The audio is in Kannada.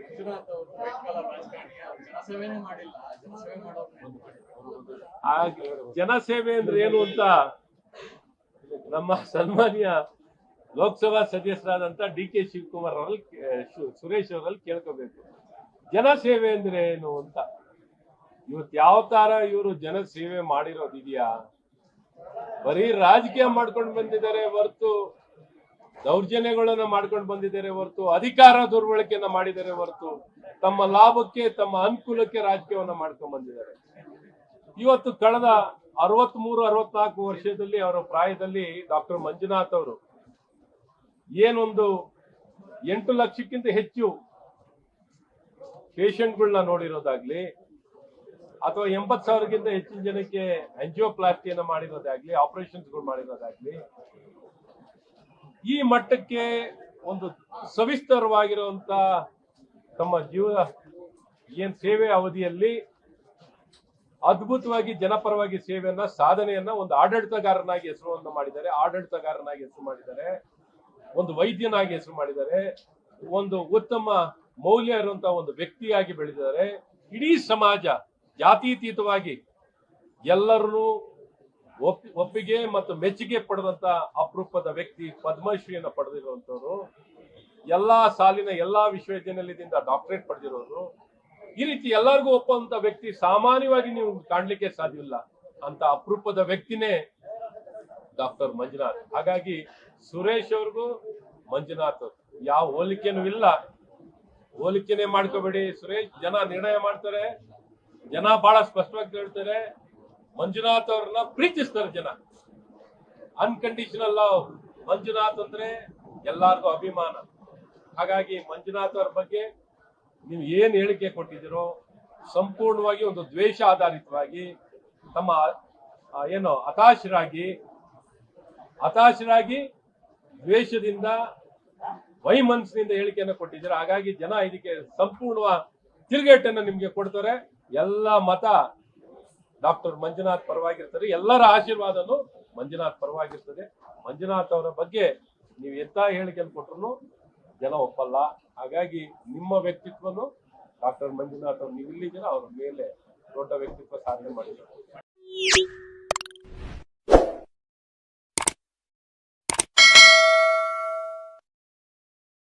ಮಂಜುನಾಥ್ ಅವರು ವೈಟ್ ಕಾಲರ್ ರಾಜಕಾರಣಿ ಜನಸೇವೆನೇ ಮಾಡಿಲ್ಲ. ಜನಸೇವೆ ಜನಸೇವೆ ಅಂದ್ರೆ ಏನು ಅಂತ ನಮ್ಮ ಸನ್ಮಾನ್ಯ ಲೋಕಸಭಾ ಸದಸ್ಯರಾದಂತ ಡಿ ಕೆ ಶಿವಕುಮಾರ್ ಅವರಲ್ಲಿ ಸುರೇಶ್ ಅವರಲ್ಲಿ ಕೇಳ್ಕೋಬೇಕು. ಜನಸೇವೆ ಅಂದ್ರೆ ಏನು ಅಂತ? ಇವತ್ತು ಯಾವ ತರ ಇವರು ಜನಸೇವೆ ಮಾಡಿರೋದಿದೆಯಾ? ಬರೀ ರಾಜಕೀಯ ಮಾಡ್ಕೊಂಡು ಬಂದಿದ್ದಾರೆ ಹೊರತು ದೌರ್ಜನ್ಯಗಳನ್ನ ಮಾಡ್ಕೊಂಡು ಬಂದಿದ್ದಾರೆ ಹೊರತು, ಅಧಿಕಾರ ದುರ್ಬಳಕೆಯನ್ನ ಮಾಡಿದ್ದಾರೆ ಹೊರತು, ತಮ್ಮ ಲಾಭಕ್ಕೆ, ತಮ್ಮ ಅನುಕೂಲಕ್ಕೆ ರಾಜಕೀಯವನ್ನ ಮಾಡ್ಕೊಂಡು ಬಂದಿದ್ದಾರೆ. ಇವತ್ತು ಕಳೆದ ಅರವತ್ಮೂರು, ಅರವತ್ನಾಲ್ಕು ವರ್ಷದಲ್ಲಿ, ಅವರ ಪ್ರಾಯದಲ್ಲಿ ಡಾಕ್ಟರ್ ಮಂಜುನಾಥ್ ಅವರು ಏನೊಂದು ಎಂಟು ಲಕ್ಷಕ್ಕಿಂತ ಹೆಚ್ಚು ಪೇಷಂಟ್ಗಳನ್ನ ನೋಡಿರೋದಾಗ್ಲಿ, ಅಥವಾ ಎಂಬತ್ ಸಾವಿರಕ್ಕಿಂತ ಹೆಚ್ಚಿನ ಜನಕ್ಕೆ ಅಂಜಿಯೋಪ್ಲಾಸ್ಟಿಯನ್ನ ಮಾಡಿರೋದಾಗ್ಲಿ ಆಪರೇಷನ್ಸ್ಗಳು ಮಾಡಿರೋದಾಗ್ಲಿ ಈ ಮಟ್ಟಕ್ಕೆ ಒಂದು ಸವಿಸ್ತರವಾಗಿರುವಂತ ತಮ್ಮ ಜೀವನ ಏನ್ ಸೇವೆ ಅವಧಿಯಲ್ಲಿ ಅದ್ಭುತವಾಗಿ ಜನಪರವಾಗಿ ಸೇವೆಯನ್ನ, ಸಾಧನೆಯನ್ನ ಒಂದು ಆಡಳಿತಗಾರನಾಗಿ ಹೆಸರನ್ನು ಮಾಡಿದ್ದಾರೆ. ಆಡಳಿತಗಾರನಾಗಿ ಹೆಸರು ಮಾಡಿದ್ದಾರೆ. ಒಂದು ವೈದ್ಯನಾಗಿ ಹೆಸರು ಮಾಡಿದ್ದಾರೆ. ಒಂದು ಉತ್ತಮ ಮೌಲ್ಯ ಇರುವಂತಹ ಒಂದು ವ್ಯಕ್ತಿಯಾಗಿ ಬೆಳೆದಿದ್ದಾರೆ. ಇಡೀ ಸಮಾಜ ಜಾತೀತೀತವಾಗಿ ಎಲ್ಲರನ್ನೂ ಒಪ್ಪಿಗೆ ಮತ್ತು ಮೆಚ್ಚುಗೆ ಪಡೆದಂತ ಅಪರೂಪದ ವ್ಯಕ್ತಿ ಪದ್ಮಶ್ರೀಯನ್ನು ಪಡೆದಿರುವಂತವ್ರು ಎಲ್ಲಾ ಸಾಲಿನ ಎಲ್ಲಾ ವಿಶ್ವವಿದ್ಯಾನಿಲಯದಿಂದ ಡಾಕ್ಟರೇಟ್ ಪಡೆದಿರೋರು. ಈ ರೀತಿ ಎಲ್ಲರಿಗೂ ಒಪ್ಪುವಂತ ವ್ಯಕ್ತಿ ಸಾಮಾನ್ಯವಾಗಿ ನೀವು ಕಾಣ್ಲಿಕ್ಕೆ ಸಾಧ್ಯವಿಲ್ಲ. ಅಂತ ಅಪರೂಪದ ವ್ಯಕ್ತಿನೇ ಡಾಕ್ಟರ್ ಮಂಜುನಾಥ್. ಹಾಗಾಗಿ ಸುರೇಶ್ ಅವ್ರಿಗೂ ಮಂಜುನಾಥ್ ಯಾವ ಹೋಲಿಕೆನೂ ಇಲ್ಲ. ಹೋಲಿಕೆನೆ ಮಾಡ್ಕೋಬೇಡಿ ಸುರೇಶ್. ಜನ ನಿರ್ಣಯ ಮಾಡ್ತಾರೆ. ಜನ ಬಹಳ ಸ್ಪಷ್ಟವಾಗಿ ಹೇಳ್ತಾರೆ. ಮಂಜುನಾಥ್ ಅವ್ರನ್ನ ಪ್ರೀತಿಸ್ತಾರೆ ಜನ. ಅನ್ಕಂಡೀಷನಲ್ ಲವ್ ಮಂಜುನಾಥ್ ಅಂದ್ರೆ ಎಲ್ಲಾರ್ಗೂ ಅಭಿಮಾನ. ಹಾಗಾಗಿ ಮಂಜುನಾಥ್ ಅವ್ರ ಬಗ್ಗೆ ನೀವು ಏನ್ ಹೇಳಿಕೆ ಕೊಟ್ಟಿದ್ದೀರೋ ಸಂಪೂರ್ಣವಾಗಿ ಒಂದು ದ್ವೇಷ ಆಧಾರಿತವಾಗಿ ತಮ್ಮ ಏನು, ಹತಾಶರಾಗಿ ಹತಾಶರಾಗಿ ದ್ವೇಷದಿಂದ, ವೈಮನಸ್ಸಿನಿಂದ ಹೇಳಿಕೆಯನ್ನು ಕೊಟ್ಟಿದ್ದೀರಾ. ಹಾಗಾಗಿ ಜನ ಇದಕ್ಕೆ ಸಂಪೂರ್ಣ ತಿರುಗೇಟನ್ನು ನಿಮಗೆ ಕೊಡ್ತಾರೆ. ಎಲ್ಲ ಮತ ಡಾಕ್ಟರ್ ಮಂಜುನಾಥ್ ಪರವಾಗಿರ್ತಾರೆ. ಎಲ್ಲರ ಆಶೀರ್ವಾದನು ಮಂಜುನಾಥ್ ಪರವಾಗಿರ್ತದೆ. ಮಂಜುನಾಥ್ ಅವರ ಬಗ್ಗೆ ನೀವು ಎಂತ ಹೇಳಿಕೆಯನ್ನು ಕೊಟ್ಟರು ಜನ ಒಪ್ಪಲ್ಲ. ಹಾಗಾಗಿ ನಿಮ್ಮ ವ್ಯಕ್ತಿತ್ವನು ಡಾಕ್ಟರ್ ಮಂಜುನಾಥ್ ಅವ್ರು, ನೀವು ಇಲ್ಲಿದ್ದೀರ, ಅವ್ರ ಮೇಲೆ ದೊಡ್ಡ ವ್ಯಕ್ತಿತ್ವ ಸಾಧನೆ ಮಾಡಿದ್ದಾರೆ.